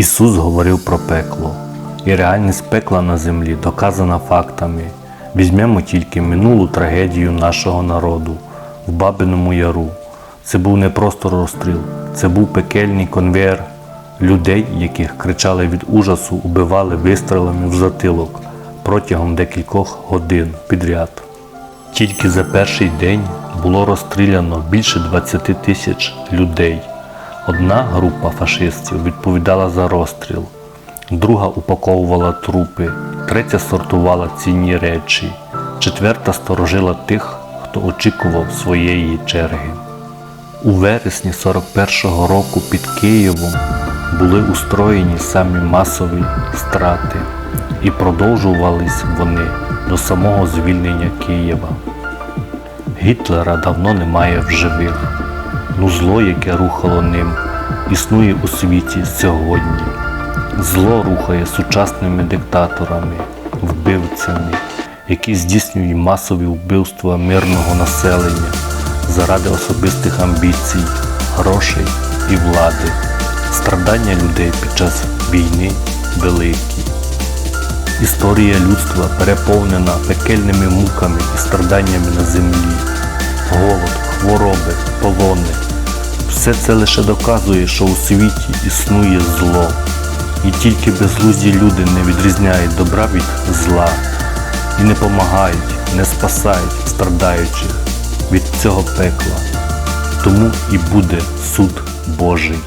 Ісус говорив про пекло, і реальність пекла на землі доказана фактами. Візьмемо тільки минулу трагедію нашого народу в Бабиному Яру. Це був не просто розстріл, це був пекельний конвейер людей, яких кричали від ужасу, убивали вистрілами в затилок протягом декількох годин підряд. Тільки за перший день було розстріляно більше 20 тисяч людей. Одна група фашистів відповідала за розстріл, друга упаковувала трупи, третя сортувала цінні речі, четверта сторожила тих, хто очікував своєї черги. У вересні 41-го року під Києвом були устроєні самі масові страти, і продовжувались вони до самого звільнення Києва. Гітлера давно немає в живих. Ну зло, яке рухало ним, існує у світі сьогодні. Зло рухає сучасними диктаторами, вбивцями, які здійснюють масові вбивства мирного населення заради особистих амбіцій, грошей і влади. Страдання людей під час війни великі. Історія людства переповнена пекельними муками і страданнями на землі, голод, хвороби, полони. Все це лише доказує, що у світі існує зло, і тільки безглузді люди не відрізняють добра від зла і не помагають, не спасають страждаючих від цього пекла. Тому і буде суд Божий.